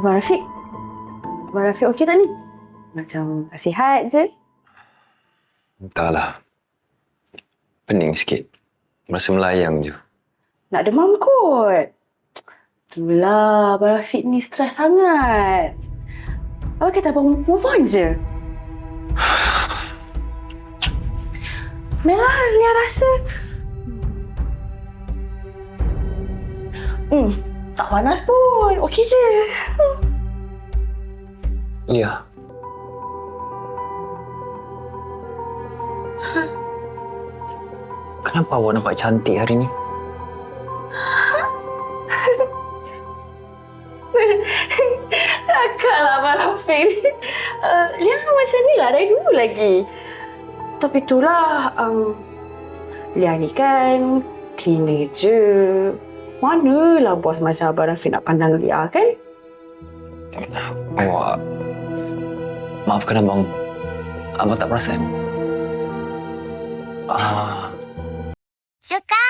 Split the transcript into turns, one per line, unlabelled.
Abang Rafiq. Abang Rafiq okey tak ni? Macam sihat je.
Entahlah. Pening sikit. Merasa melayang je.
Nak demam kot. Itulah Abang Rafiq ni stres sangat. Abang kata abang move on je. Mela, Lia rasa... Hmm, tak panas pun. Okey je.
Lia. Kenapa awak nampak cantik hari ni?
Takkanlah Abang Rafiq ni. Uh, Lia macam ni lah dari dulu lagi. Tapi itulah, um, Lia ni kan teenager. Manalah bos macam Abang Rafiq nak pandang Lia kan?
Awak... Maafkan abang. Abang tak perasan. Ah,
suka